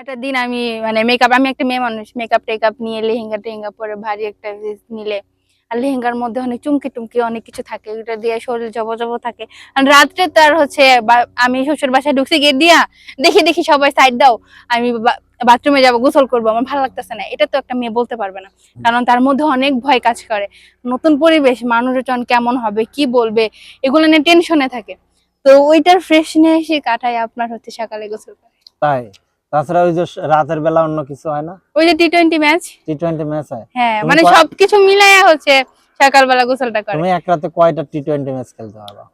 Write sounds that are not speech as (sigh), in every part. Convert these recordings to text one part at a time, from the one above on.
একটা দিন আমি মানে মেকআপ আমি একটা মেয়ে মানুষ মেকআপ টেকআপ নিয়ে লেহেঙ্গা টেহেঙ্গা পরে ভারী একটা নিলে আর লেহেঙ্গার মধ্যে অনেক চুমকি টুমকি অনেক কিছু থাকে ওটা দিয়ে শরীর জব জব থাকে। আর রাত্রে তার হচ্ছে আমি শ্বশুর বাসায় ঢুকছি গেট দিয়া দেখি দেখি সবাই সাইড দাও আমি বাথরুমে যাব গোসল করব আমার ভালো লাগতেছে না। এটা তো একটা মেয়ে বলতে পারবে না কারণ তার মধ্যে অনেক ভয় কাজ করে। নতুন পরিবেশ মানুষজন কেমন হবে কি বলবে এগুলো নিয়ে টেনশনে থাকে। তো ওইটার ফ্রেশনেস কাটায় আপনার হচ্ছে সকালে গোসল করে। তাই? তাছাড়া ওই যে রাতের বেলা অন্য কিছু হয় না? ওই যে T twenty match T twenty match হয়। হ্যাঁ মানে সবকিছু মিলাইয়া হচ্ছে সকালবেলা গোসলটা করে। তুমি এক রাতে কয়টা টি টোয়েন্টি ম্যাচ খেলতে পারো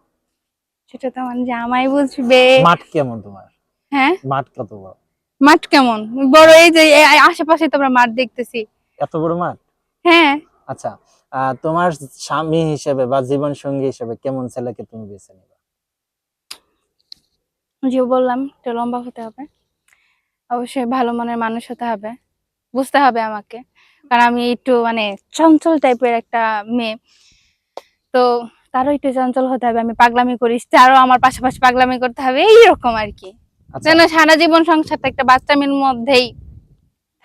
সেটা তো আমার জামাই বুঝবে। মাঠ কেমন তোমার? হ্যাঁ? মাঠ কত বড়? মাঠ কেমন? বড় এই যে আশেপাশে তো আমরা মাঠ দেখতেছি। এত বড় মাঠ? হ্যাঁ। আচ্ছা তোমার স্বামী হিসেবে বা জীবন সঙ্গী হিসেবে কেমন ছেলেকে তুমি বেছে নিবে? যে বললাম একটু লম্বা হতে হবে। অবশ্যই ভালো মনের মানুষ হতে হবে। বুঝতে হবে আমাকে। কারণ আমি একটু মানে চঞ্চল টাইপের একটা মেয়ে। তো তারও একটু চঞ্চল হতে হবে আমি পাগলামি করি তারও আমার পাশাপাশি পাগলামি করতে হবে এইরকম আর কি। আচ্ছা। যেন সারা জীবন সংসারটা একটা বাচ্চা মেয়ের মধ্যেই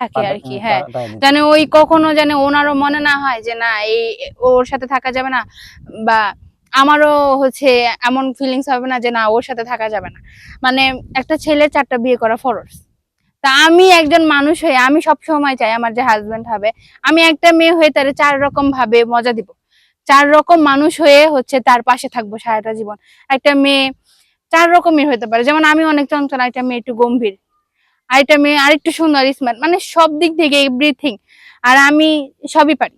থাকে আর কি হ্যাঁ। যেন ওই কখনো যেন ওনারও মনে না হয় যে না এই ওর সাথে থাকা যাবে না। বা আমারও হচ্ছে এমন ফিলিংস হবে না যে না ওর সাথে থাকা যাবে না। মানে একটা ছেলে চারটা বিয়ে করা ফরজ। তা আমি একজন মানুষ হয়ে আমি সব সময় চাই আমার যে হাজবেন্ড হবে আমি একটা মেয়ে হয়ে তার চার রকম ভাবে মজা দিব। চার রকম মানুষ হয়ে হচ্ছে তার পাশে থাকব সারাটা জীবন। একটা মেয়ে চার রকমের হতে পারে যেমন আমি অনেক চঞ্চল একটা মেয়ে একটু গম্ভীর আরেকটা মেয়ে আরেকটু সুন্দর স্মার্ট মানে সব দিক থেকে এভরিথিং আর আমি সবই পারি।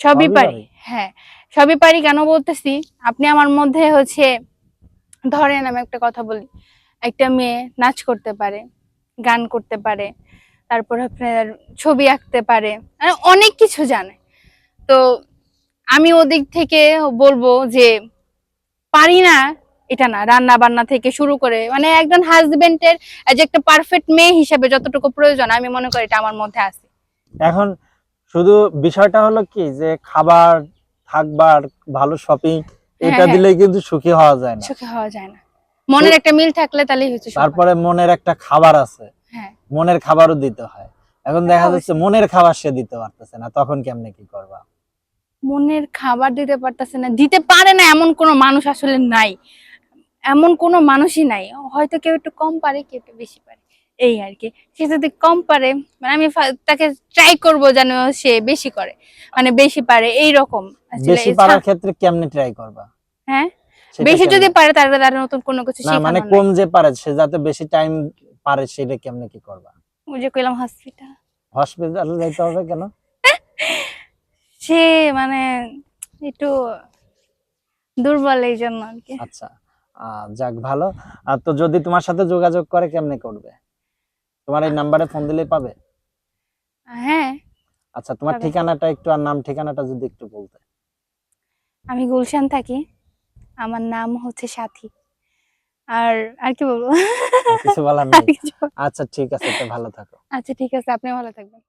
সবই পারি? হ্যাঁ সবই পারি কেন বলতেছি? আপনি আমার মধ্যে হচ্ছে ধরেন আমি একটা কথা বলি একটা মেয়ে নাচ করতে পারে গান করতে পারে তারপর আপনার ছবি আঁকতে পারে মানে অনেক কিছু জানে। তো আমি ওদিক থেকে বলব যে পারি না এটা না রান্না বান্না থেকে শুরু করে মানে একজন হাজবেন্ডের যে একটা পারফেক্ট মেয়ে হিসেবে যতটুকু প্রয়োজন আমি মনে করি এটা আমার মধ্যে আছে। এখন শুধু বিষয়টা হলো কি যে খাবার থাকবার ভালো শপিং এটা হ্যাঁ। দিলেই কিন্তু সুখী হওয়া যায় না। সুখী হওয়া যায় না। মনের একটা মিল থাকলে তাহলেই হচ্ছে তারপরে মনের একটা খাবার আছে। হ্যাঁ। মনের খাবারও দিতে হয়। এখন দেখা যাচ্ছে মনের খাবার সে দিতে পারতেছে না তখন কেমনে কি করবা? মনের খাবার দিতে পারতেছে না দিতে পারে না এমন কোনো মানুষ আসলে নাই। এমন কোনো মানুষই নাই। হয়তো কেউ একটু কম পারে কেউ একটু বেশি পারে। এই আর কি। সে যদি কম পারে মানে আমি তাকে ট্রাই করব যেন সে বেশি করে। মানে বেশি পারে এই রকম আসলে বেশি পারার ক্ষেত্রে কেমনে ট্রাই করবা? হ্যাঁ? বেশি যদি পারে তাহলে তার নতুন কোনো কিছু না মানে কম যে পারে সে যাতে বেশি টাইম পারে সেটা কেমনে কি করবা? ওই যে কইলাম হসপিটাল হসপিটালে যাইতে হবে কেন? (laughs) সে মানে একটু দুর্বল এই জন্য আর কি। আচ্ছা যাক ভালো। আর তো যদি তোমার সাথে যোগাযোগ করে কেমনে করবে? তোমার এই নাম্বারে ফোন দিলেই পাবে? হ্যাঁ। আচ্ছা তোমার ঠিকানাটা একটু আর নাম ঠিকানাটা যদি একটু বলতে। আমি গুলশান থাকি। আমার নাম হচ্ছে সাথী। আর আর কি বলব? কিছু বলার নেই। আচ্ছা ঠিক আছে তো ভালো থাকো। আচ্ছা ঠিক আছে আপনি ভালো থাকবেন।